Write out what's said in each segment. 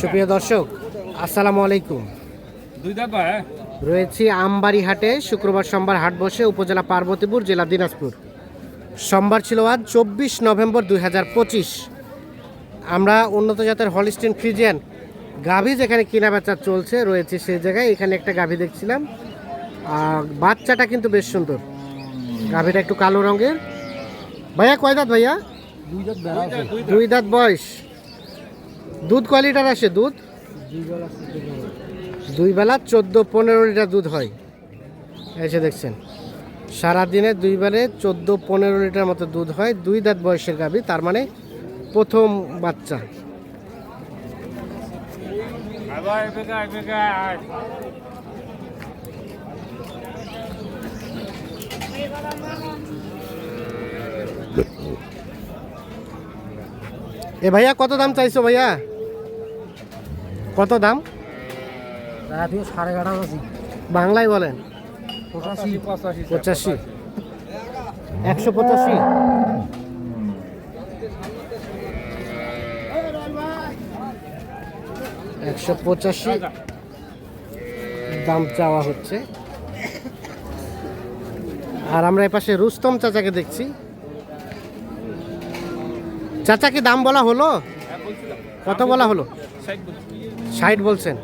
সুপ্রিয় দর্শক আসসালামু আলাইকুম। ভাই রয়েছি আমবাড়ি হাটে শুক্রবার সোমবার হাট বসে উপজেলা পার্বতীপুর জেলা দিনাজপুর। সোমবার ছিল আজ চব্বিশ নভেম্বর দুই হাজার পঁচিশ। আমরা উন্নত জাতের হলিস্টিন ফ্রিজিয়ান গাভী যেখানে কেনা বেচা চলছে রয়েছে সেই জায়গায়। এখানে একটা গাভী দেখছিলাম। আর বাচ্চাটা কিন্তু বেশ সুন্দর। গাভীটা একটু কালো রঙের। ভাইয়া কয় দাঁত ভাইয়া? দুই দাঁত বয়স। দুধ কয় লিটার আসে দুধ? দুই বেলা চোদ্দ, পনেরো লিটার দুধ হয়। এসে দেখছেন, সারাদিনে দুই বেলে চোদ্দ, পনেরো লিটার মতো দুধ হয়, দুই দাঁত বয়সের গাভী, তার মানে প্রথম বাচ্চা। এ ভাইয়া, কত দাম চাইছো ভাইয়া? কত দাম? রাতিও সাড়ে এগারো বাংলায় বলেন। পঁচাশি। পঁচাশি পঁচাশি। একশো পঁচাশি? একশো পঁচাশি। দাম চাওয়া হচ্ছে। আর আমরা এপাশে রুস্তম চাচাকে দেখছি। চাচাকে দাম বলা হলো? কত বলা হলো? ষাট বলছেন।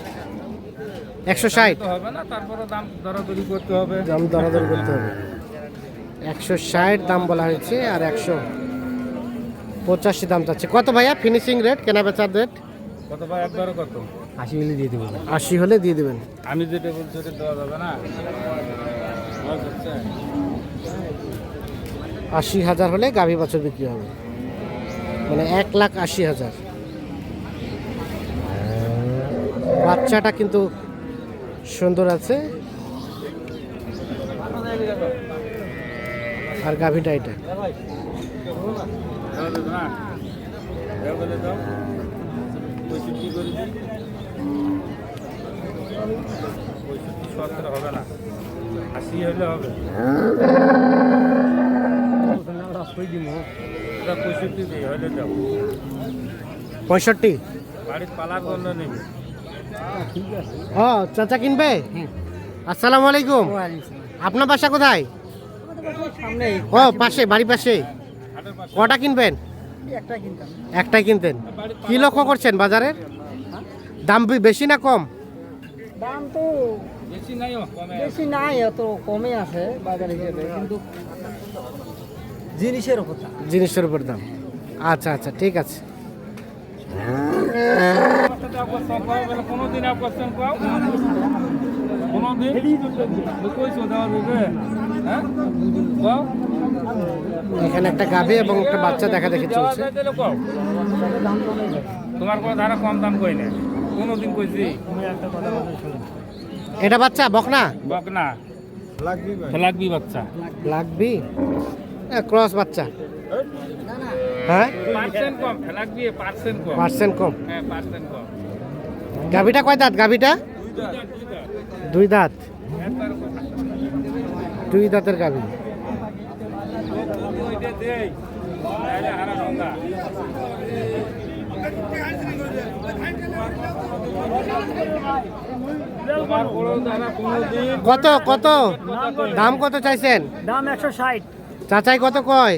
একশো ষাট। হবে না তারপরে দাম দরাদরি করতে হবে। দাম দরাদরি করতে হবে। একশো ষাট দাম বলা হয়েছে আর একশো পঁচাশি দাম চাচ্ছে। কত ভাইয়া ফিনিশিং রেট কেনা বেচার রেট কত ভাই একবারে কত? আশি মিলি দিয়ে দেবো। আশি হলে দিয়ে দেবেন। আমি যেটা বলছি ওটা দেওয়া যাবে না। আশি হাজার হলে গাভী বছর বিক্রি হবে। মানে এক লাখ আশি হাজার। বাচ্চাটা কিন্তু সুন্দর আছে। আর গাভীটা এটা। পঁয়ষট্টি। বাড়ির পালার জন্য নেবে ও চাচা কিনবে? আসসালামু আলাইকুম। আপনার বাসা কোথায়? ও পাশে বাড়ি পাশে। কটা কিনবেন? একটা একটাই কিনতেন। কি লক্ষ্য করছেন বাজারের? দাম বেশি না কম? দাম তো বেশি নাই অত কমে আছে বাজার হিসেবে কিন্তু জিনিসের উপর দাম। জিনিসের উপর দাম। আচ্ছা আচ্ছা ঠিক আছে। পাও কোনোদিন কইছো দেওয়া যাবে হ্যাঁ এখানে একটা গাভী এবং একটা বাচ্চা দেখা দেখে চলছে। তোমার কোনো ধারা কম দাম কই না কোনোদিন কইছি এটা বাচ্চা বকনা? বকনা। লাগবি বাচ্চা। লাগবি? ক্রস বাচ্চা। হ্যাঁ? পার্সেন্ট কম লাগবি পার্সেন্ট কম। পার্সেন্ট কম। হ্যাঁ পার্সেন্ট কম। গাভীটা কয় দাঁত? গাভীটা? দুই দাঁত। দুই দাঁতের গাভী। কত কত? দাম কত চাইছেন? দাম একশো ষাট। চাচাই কত কয়?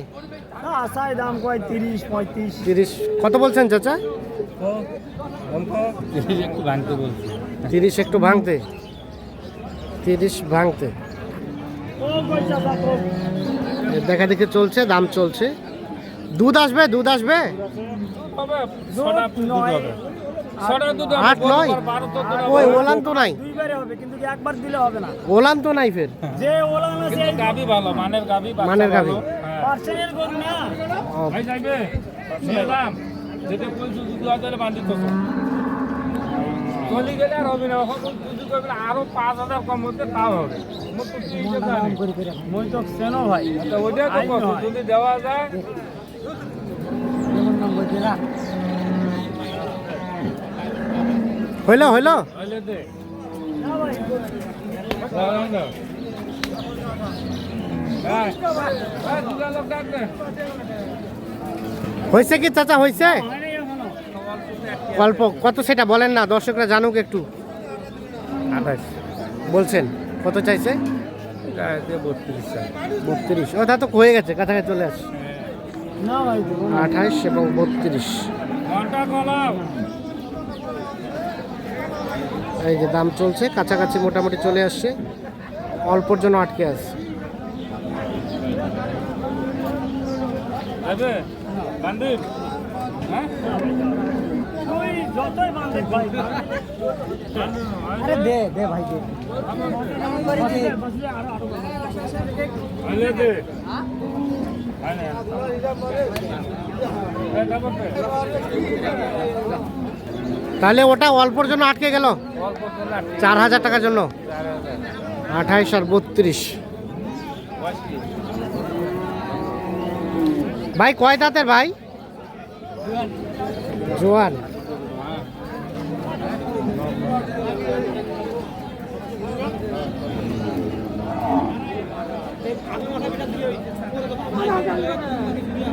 আশায় দাম কয় তিরিশ পঁয়ত্রিশ। তিরিশ। কত বলছেন চাচা? একটু ভাঙতে বলছি। তিরিশ একটু ভাঙতে? তিরিশ ভাঙতে। দেখা দেখে চলছে দাম চলছে। দুধ আসবে দুধ আসবে? আট নয়? ওই হবে। ওলান তো নাই। দুইবারে হবে কিন্তু কি একবার দিলে হবে না ওলান তো নাই ফের। যে ওলান আছে কিন্তু ভালো মানের গাভী মানের। গরু না ভাই যাইবে। যদি কইছু দুধ হয় তাহলে বান্ধি তো চলি গেলে আর হবে না। এখন যদি করবে আরও পাঁচ হাজার কম হতে তাও হবে। তো। মই তো চেনো ভাই। তা তো আইন যদি দেওয়া যায় হইল হইল। হ্যাঁ, হ্যাঁ, লোক ডাক। হয়েছে কি চাচা হয়েছে? অল্প কত সেটা বলেন না দর্শকরা জানুক একটু। আঠাশ। বলছেন কত চাইছে? বত্রিশ। ও তা তো হয়ে গেছে কাছাকাছি চলে আস। আঠাইশ এবং বত্রিশ। এই যে দাম চলছে কাছাকাছি মোটামুটি চলে আসছে। অল্পর জন্য আটকে আছে। বান্ধব আরে দে দে ভাই দে। তাহলে ওটা অল্পর জন্য আটকে গেল? অল্প চলে আটকে চার হাজার টাকার জন্য? আঠাইশ আর বত্রিশ? ভাই, কয় দাঁতের ভাই? জোয়ান।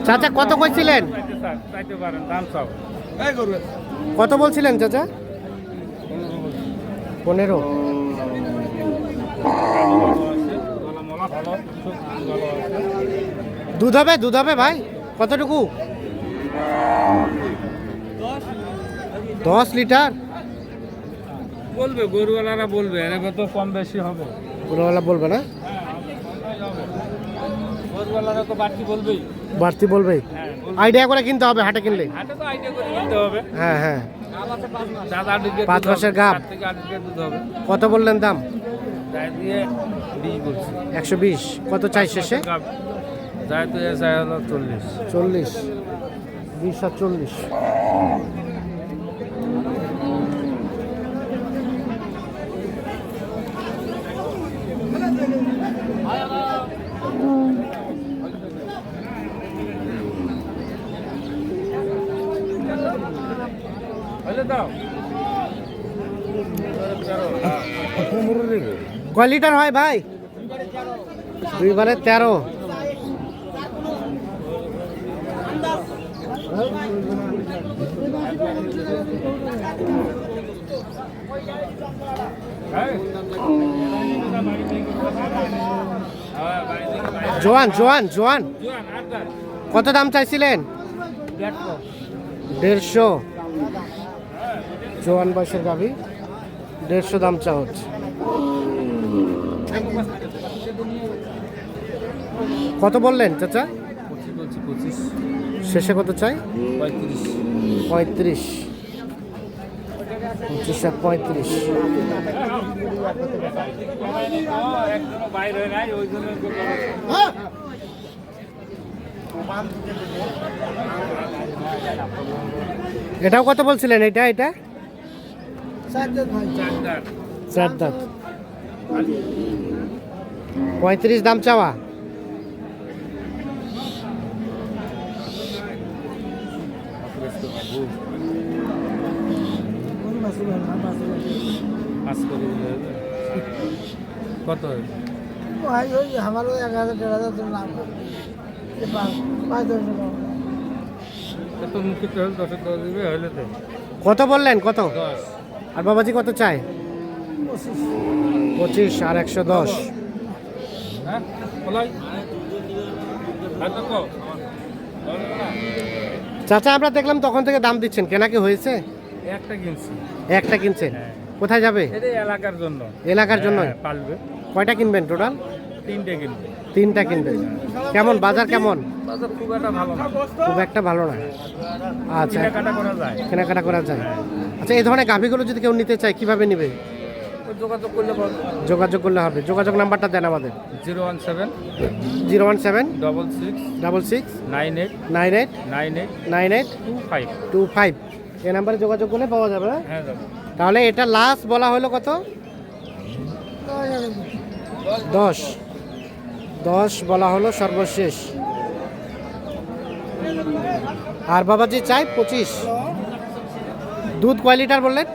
চাচা, কত কইছিলেন? কত বলছিলেন চাচা? পনেরো। দুধ হবে দুধ হবে ভাই? কতটুকু? দশ লিটার? বলবে গরুওয়ালারা বলবে এর তো কম বেশি হবে। পুরোওয়ালা বলবে না? গরুওয়ালারা তো বাড়তি বলবেই। বাড়তি বলবে হ্যাঁ আইডিয়া করে কিনতে হবে হাটে কিনলে? হাটে তো আইডিয়া করে কিনতে হবে। হ্যাঁ হ্যাঁ। পাঁচ মাসের হবে। কত বললেন দাম? একশো বিশ। কত চাই শেষে? গাব। যাই তো এ চাই হলো চল্লিশ। চল্লিশ। বিশ আর চল্লিশ। কয় লিটার হয় ভাই? দুইবারে তেরো। জোয়ান জোয়ান জোয়ান। কত দাম চাইছিলেন? দেড়শো। জোয়ান বয়সের গাভি। দেড়শো দাম চা হচ্ছে। কত বললেন চাচা? শেষে কত চাই? পঁয়ত্রিশ। পঁয়ত্রিশ। পঁচিশ আর পঁয়ত্রিশ। এটাও কত বলছিলেন? এটা এটা? পঁয়ত্রিশ দাম চাওয়া। পাঁচ। কত? ভাই ওই আমারও এক হাজার দেড় হাজার পাঁচ দশ এত মুখে দশে দশ দিবে হলে তো কত বললেন? কত? আর বাবাজি কত চায়? পঁচিশ। পঁচিশ আর একশো দশ। হ্যাঁ? না। চাচা আমরা দেখলাম তখন থেকে দাম দিচ্ছেন। কেনা কি হয়েছে? একটা কিনছি। একটা কিনছেন? হ্যাঁ। কোথায় যাবে? এলাকার জন্য। এলাকার জন্য? হ্যাঁ, পালবে। কয়টা কিনবেন টোটাল? তিনটে কিনবে। তিনটা কিনবেন। কেমন? বাজার কেমন? বাজার খুব একটা ভালো না। খুব একটা ভালো না। আচ্ছা। কেনাকাটা করা যায়। কেনাকাটা করা যায়। আচ্ছা এই ধরনের গাভিগুলো যদি কেউ নিতে চায় কীভাবে নিবে? যোগাযোগ করলে যোগাযোগ করলে হবে। যোগাযোগ নাম্বারটা দেন আমাদের। Zero one seven zero one seven double six double six nine eight nine eight nine eight nine eight two five. Two five. এই নাম্বারে যোগাযোগ করলে পাওয়া যাবে না হ্যাঁ দাদা। তাহলে এটা লাস্ট বলা হলো কত? দশ। দশ বলা হলো সর্বশেষ। আর বাবা বাবাজি চাই পঁচিশ। দুধ কয় লিটার বললেন?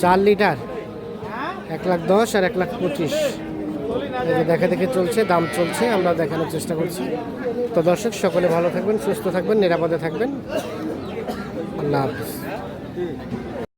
চার লিটার। এক লাখ দশ আর এক লাখ পঁচিশ। যে দেখা দেখে চলছে দাম চলছে আমরা দেখানোর চেষ্টা করছি। তো দর্শক সকলে ভালো থাকবেন সুস্থ থাকবেন নিরাপদে থাকবেন। আল্লাহ হাফিজ